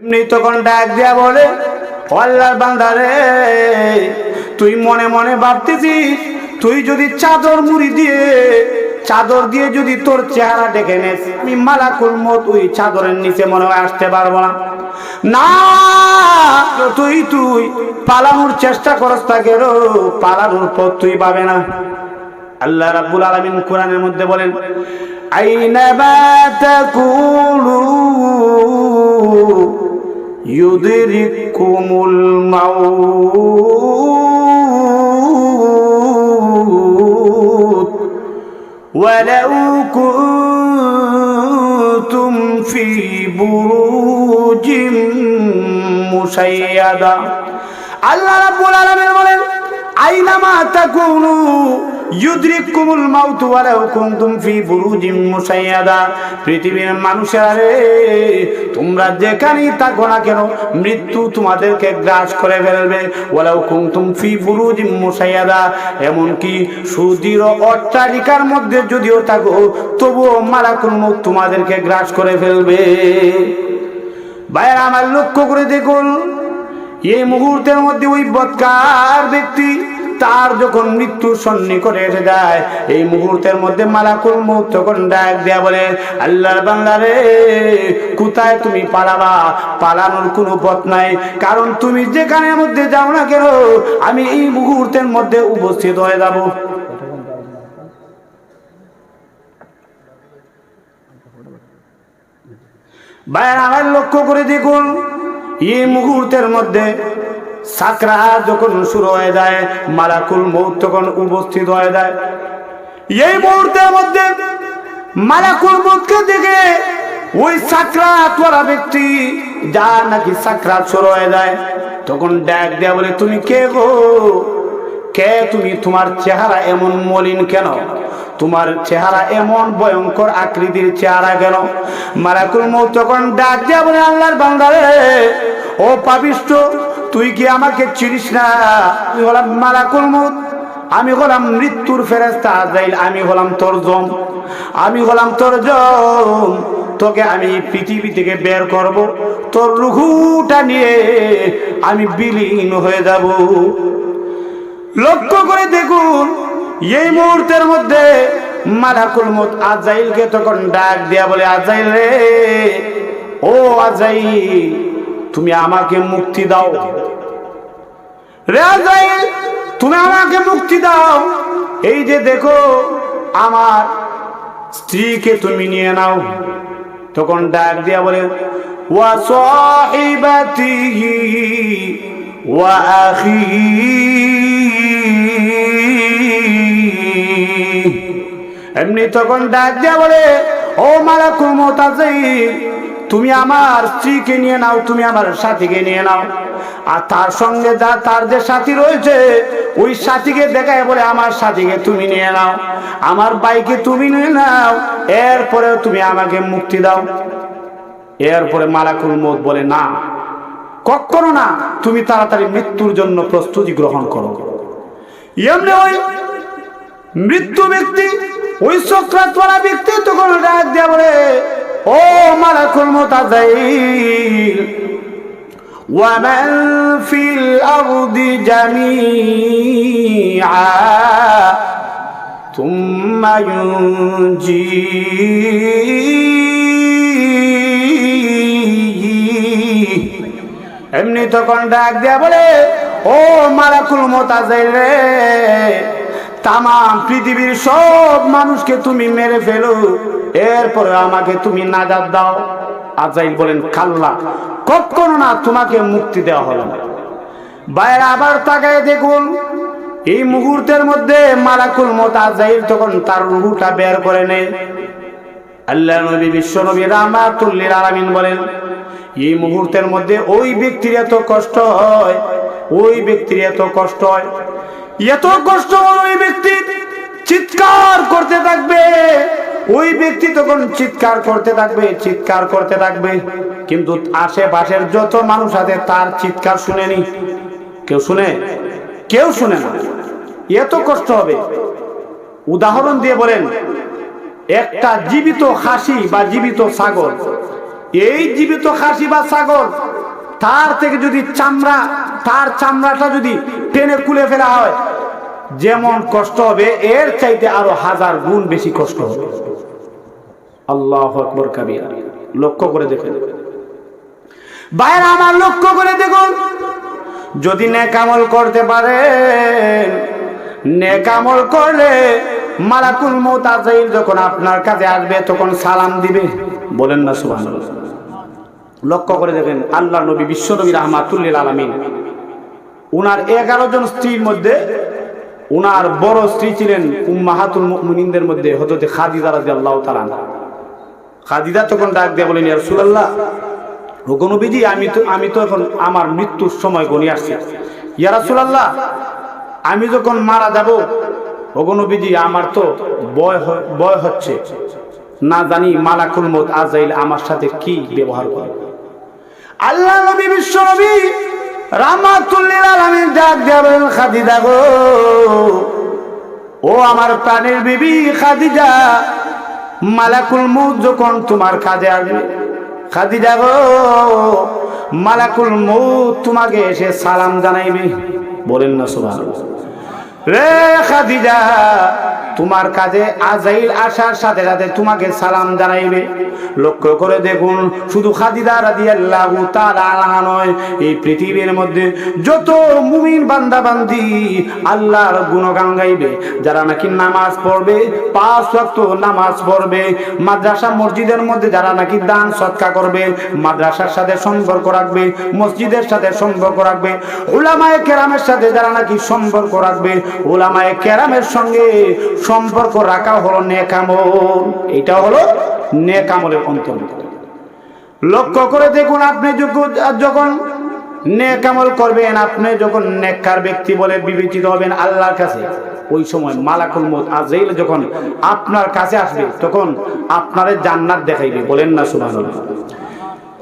এমনি ডাক দিয়া বলে "ও আল্লাহর বান্দারে, তুই মনে মনে ভাবতেছিস, তুই যদি চাদর মুড়ি দিয়ে, চাদর দিয়ে যদি তোর চেহারা ডেকে নেস, আমি মালাকুল মত ওই চাদরের নিচে মনে হয় আসতে পারব না। না তুই তুই পালানোর চেষ্টা করস তাকে পালানোর পথ তুই পাবে না। আল্লাহ রাব্বুল আলামিন কোরআনের মধ্যে বলেন আইনামা তাকুলু ইউদরিকুমুল মাউত ولو كنتم في بروج مشيدة আল্লাহ রাব্বুল আলামিন বলেন আইনামা তাকুনু ফি পৃথিবীর তোমরা থাকো না কেন, মৃত্যু তোমাদেরকে গ্রাস করে ফেলবে। ওয়ালাউ কুনতুম ফি বুরুজিম মুসাইয়াদা। এমনকি সুদৃঢ় অট্টালিকার মধ্যে যদিও থাকো, তবুও মালাকুল মউত তোমাদেরকে গ্রাস করে ফেলবে। ভাইয়ের, আমার লক্ষ্য করে দেখুন, এই মুহূর্তের মধ্যে ওই বৎকার ব্যক্তি তার যখন মৃত্যু সন্নিকটে এসে যায়, এই মুহূর্তের মধ্যে মালাকুল মৌত তখন ডাক দেয়া বলে, আল্লাহর বাংলারে কোথায় তুমি পালাবা? পালানোর কোনো পথ নাই। কারণ তুমি যেখানের মধ্যে যাও না কেন, আমি এই মুহূর্তের মধ্যে উপস্থিত হয়ে যাব। ভাইয়ের, আমার লক্ষ্য করে দেখুন, এই মুহূর্তের মধ্যে সাকরা যখন শুরু হয়ে যায়, মালাকুল মৌত তখন উপস্থিত হয়ে যায়। এই মুহূর্তের মধ্যে মালাকুল মৌতকে দেখে ওই সাকরাত ওয়ালা ব্যক্তি যা নাকি সাকরাত শুরু হয়ে যায়, তখন ডাক দেয়া বলে, তুমি কে গো? কে তুমি? তোমার চেহারা এমন মলিন কেন? তোমার চেহারা এমন ভয়ঙ্কর আকৃতির চেহারা কেন? মারাকুল মৌত তখন ডাক দেয়া বলে, আল্লাহর বান্দারে, ও পাবিষ্ট তুই কি আমাকে চিনিস না? তুই হলাম মারাকুল মৌত আমি হলাম মৃত্যুর ফেরেস্তা আজাইল আমি হলাম তোর জম। আমি হলাম তোর জম, তোকে আমি পৃথিবী থেকে বের করব। তোর রুহুটা নিয়ে আমি বিলীন হয়ে যাব। লক্ষ্য করে দেখুন, এই মুহূর্তের মধ্যে মালাকুল মত আজাইলকে তখন ডাক দিয়া বলে আজাইল রে, ও আজাইল তুমি আমাকে মুক্তি দাও। তুমি আমাকে মুক্তি দাও। এই যে দেখো, আমার স্ত্রীকে তুমি নিয়ে নাও। তখন ডাক দিয়া বলে এমনি তখন ডাক দিয়া বলে, ও মালাকুল মোতাজিল তুমি আমার স্ত্রীকে নিয়ে নাও, তুমি আমার সাথীকে নিয়ে নাও। আর তার সঙ্গে যা তার যে সাথী রয়েছে, ওই সাথীকে দেখায় বলে, আমার সাথীকে তুমি নিয়ে নাও, আমার বাইকে তুমি নিয়ে নাও, এরপরেও তুমি আমাকে মুক্তি দাও। এরপরে মালাকুল মত বলে, না, কখনো না, তুমি তাড়াতাড়ি মৃত্যুর জন্য প্রস্তুতি গ্রহণ করো। এমনি ওই মৃত্যু ব্যক্তি, ওই সক্রাত ওয়ালা ব্যক্তি তখন ডাক দেয়া বলে ও মালাকুল মুতাজাইল ومن في الأرض جميعا ثم ينجيه এমনি তখন ডাক দেয়া বলে ও মালাকুল মোতাজাইল রে তাম পৃথিবীর সব মানুষকে তুমি মেরে ফেলো। এরপরে আমাকে তুমি নাজাদ দাও। আজাইল বলেন, খাল্লা, কখনো না তোমাকে মুক্তি দেওয়া হলো না। বাইরে আবার তাকায় দেখুন, এই মুহূর্তের মধ্যে মালাকুল মত আজাইল তখন তার রুহুটা বের করে নেয়। আল্লাহ নবী, বিশ্ব নবী রামাতুল্লিল আলামিন বলেন, এই মুহূর্তের মধ্যে ওই ব্যক্তির এত কষ্ট হয়, ওই ব্যক্তির এত কষ্ট হয়। এত কষ্ট ওই ব্যক্তি চিৎকার করতে থাকবে। ওই ব্যক্তি তখন চিৎকার করতে থাকবে, চিৎকার করতে থাকবে। কিন্তু আশেপাশের যত মানুষ আছে, তার চিৎকার শুনেনি। কেউ শুনে? কেউ শুনে না। এত কষ্ট হবে। উদাহরণ দিয়ে বলেন, একটা জীবিত খাসি বা জীবিত ছাগল, এই জীবিত খাসি বা ছাগল, তার থেকে যদি চামড়া, তার চামড়াটা যদি টেনে খুলে ফেলা হয় যেমন কষ্ট হবে, এর চাইতে আরও হাজার গুণ বেশি কষ্ট হবে। আল্লাহ আকবর কাবির। লক্ষ্য করে দেখে বাইরে আমার লক্ষ্য করে দেখুন। যদি নেকামল করতে পারেন নেকামল করলে মালাকুল মোতাজাইল যখন আপনার কাছে আসবে, তখন সালাম দিবে। বলেন না সুবহানাল্লাহ। লক্ষ্য করে দেখেন আল্লাহ নবী বিশ্ব নবী রহমাতুল্লিল আলমিন, উনার এগারো জন স্ত্রীর মধ্যে উনার বড় স্ত্রী ছিলেন উম্মাহাতুল মুমিনদের মধ্যে হজরত খাদিজা রাদিয়াল্লাহু তাআলা খাদিজা তখন ডাক দিয়ে বলেন, ইয়া রাসূলুল্লাহ ও নবীজি, আমি তো আমি তো এখন আমার মৃত্যুর সময় গনি আসছি। ইয়া রাসূলুল্লাহ, আমি যখন মারা যাব, ওগো নবীজি, আমার তো বয় বয় হচ্ছে। না জানি মালাকুল মত আজাইল আমার সাথে কি ব্যবহার করে আল্লাহ নবী, বিশ্ব নবী ও আমার বিবি খাদিজা, মালাকুল মউত যখন তোমার কাজে আসবে, খাদিজা গো, মালাকুল মউত তোমাকে এসে সালাম জানাইবে। বলেন না, সুবহানাল্লাহ। রে খাদিজা তোমার কাজে আজাইল আসার সাথে সাথে তোমাকে সালাম জানাইবে। লক্ষ্য করে দেখুন, শুধু খাদিজা রাদিয়াল্লাহু তাআলা নয়, এই পৃথিবীর মধ্যে যত মুমিন বান্দা বান্দি আল্লাহর গুণগান গাইবে, যারা নাকি নামাজ পড়বে, পাঁচ ওয়াক্ত নামাজ পড়বে, মাদ্রাসা মসজিদের মধ্যে যারা নাকি দান সৎকা করবে, মাদ্রাসার সাথে সম্পর্ক রাখবে, মসজিদের সাথে সম্পর্ক রাখবে, উলামায়ে কেরামের সাথে যারা নাকি সম্পর্ক রাখবে, উলামায়ে কেরামের সঙ্গে সম্পর্ক রাখা হলো নেকামল। এটা হলো নেকামলের অন্তর্ভুক্ত। লক্ষ্য করে দেখুন, আপনি যখন- নেকামল করবেন, আপনি যখন নেককার ব্যক্তি বলে বিবেচিত হবেন আল্লাহর কাছে, ওই সময় মালাকুল মত আজাইল যখন আপনার কাছে আসবে, তখন আপনারে জান্নাত দেখাইবে। বলেন না সুবহানাল্লাহ।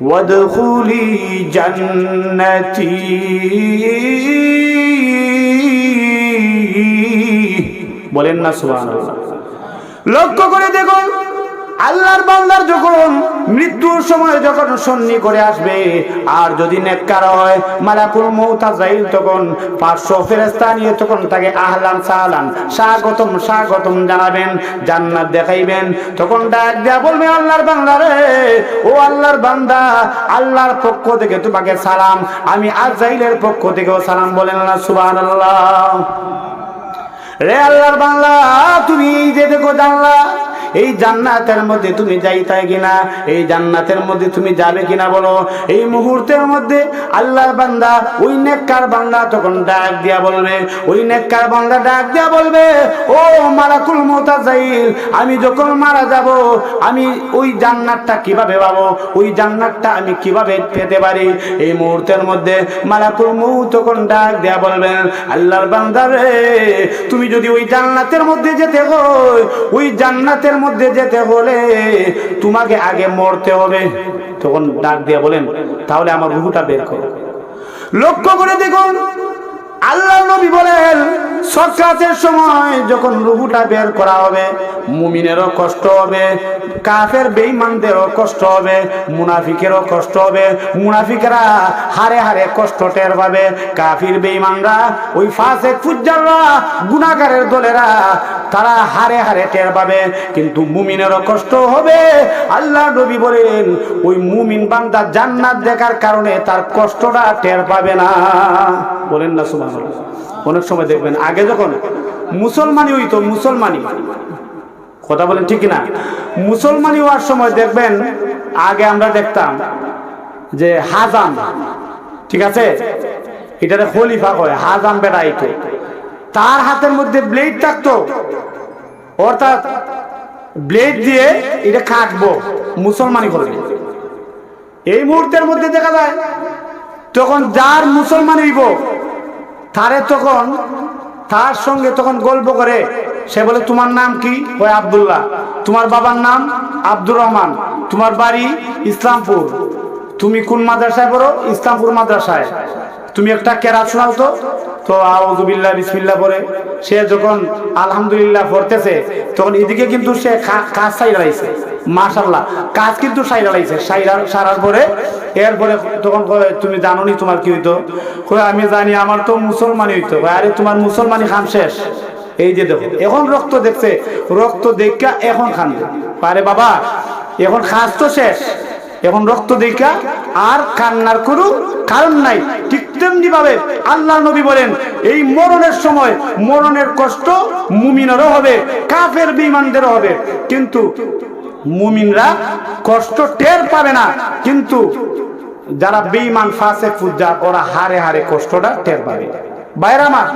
وادخلي جنتي বলেন না সুবহানাল্লাহ লক্ষ্য করে দেখুন আল্লাহর বান্দার যখন মৃত্যুর সময় যখন সন্নি করে আসবে, আর যদি নেককার হয়, মালাকুল মৌতাজাইল তখন পাঁচশো ফেরেস্তা নিয়ে তখন তাকে আহলান সাহলান স্বাগতম স্বাগতম জানাবেন, জান্নাত দেখাইবেন। তখন ডাক দেয়া বলবে, আল্লাহর বান্দা রে, ও আল্লাহর বান্দা, আল্লাহর পক্ষ থেকে তোমাকে সালাম। আমি আজাইলের পক্ষ থেকেও সালাম বলেন না, সুবহানাল্লাহ। রে আল্লাহর বাংলা তুমি যে দেখো জানলা এই জান্নাতের মধ্যে তুমি যাইতাই কিনা? এই জান্নাতের মধ্যে তুমি যাবে কিনা বলো? এই মুহূর্তের মধ্যে আল্লাহর বান্দা ওই নেককার বান্দা তখন ডাক দিয়া বলবে, ওই নেককার বান্দা ডাক দিয়া বলবে, ও মালাকুল মোতাজাইল, আমি যখন মারা যাব, আমি ওই জান্নাতটা কীভাবে পাবো? ওই জান্নাতটা আমি কীভাবে পেতে পারি? এই মুহূর্তের মধ্যে মালাকুল মৌ তখন ডাক দেয়া বলবেন আল্লাহর বান্দা রে, তুমি যদি ওই জান্নাতের মধ্যে যেতে হয় ওই জান্নাতের মধ্যে যেতে হলে তোমাকে আগে মরতে হবে। তখন ডাক দিয়ে বলেন, তাহলে আমার রুহুটা বের কর। লক্ষ্য করে দেখুন আল্লাহ নবী বলেন সক্রাতের সময় যখন রুহুটা বের করা হবে, মুমিনেরও কষ্ট হবে, কাফের বেঈমানদেরও কষ্ট হবে, মুনাফিকেরও কষ্ট হবে, মুনাফিকরা হারে হারে কষ্ট টের পাবে, কাফির বেঈমানরা, ওই ফাসে ফুজ্জাররা, গুনাহগারের দলেরা, তারা হারে হারে টের পাবে, কিন্তু মুমিনেরও কষ্ট হবে। আল্লাহ নবী বলেন, ওই মুমিন বান্দা জান্নাত দেখার কারণে তার কষ্টটা টের পাবে না। বলেন না সুবহানাল্লাহ। অনেক সময় দেখবেন, আগে যখন মুসলমানই হইতো, মুসলমানই। কথা বলেন ঠিক না মুসলমানি হওয়ার সময় দেখবেন, আগে আমরা দেখতাম যে হাজান ঠিক আছে? এটারে খলিফা কয় হাজান বেটা আইতো তার হাতের মধ্যে ব্লেড থাকতো। অর্থাৎ ব্লেড দিয়ে এটা কাটবো মুসলমানি করবে। এই মুহূর্তের মধ্যে দেখা যায়, তখন যার মুসলমান হইব তারে তখন, তার সঙ্গে তখন গল্প করে। সে বলে, তোমার নাম কি? ওই আবদুল্লাহ। তোমার বাবার নাম আব্দুর রহমান। তোমার বাড়ি ইসলামপুর। তুমি কোন মাদ্রাসায় পড়ো? ইসলামপুর মাদ্রাসায়। তুমি একটা কেরাত শোনাও তো। তো আউজুবিল্লাহ বিসমিল্লাহ পরে সে যখন আলহামদুলিল্লাহ পড়তেছে, তখন এদিকে কিন্তু সে কাজ লাগাইছে মাশাল্লাহ কাজ কিন্তু সাইরা লাগছে। সাইরা সারার পরে এরপরে তখন তুমি জানো নি তোমার কি হইতো? আমি জানি, আমার তো মুসলমানই হইতো। আরে, তোমার মুসলমানি খান শেষ। এই যে দেখো, এখন রক্ত দেখছে। রক্ত দেখা এখন খান। পারে বাবা, এখন খাস তো শেষ। এখন রক্ত দেখা আর কান্নার কোনো কারণ নাই। ঠিক তেমনি ভাবে আল্লাহ নবী বলেন, এই মরণের সময় মরণের কষ্ট মুমিনেরও হবে, কাফের বিমানদেরও হবে। কিন্তু মুমিনরা কষ্ট টের পাবে না। কিন্তু যারা বেঈমান ফাঁসে ফুজ্জা ওরা হারে হারে কষ্টটা টের পাবে। বাইরামার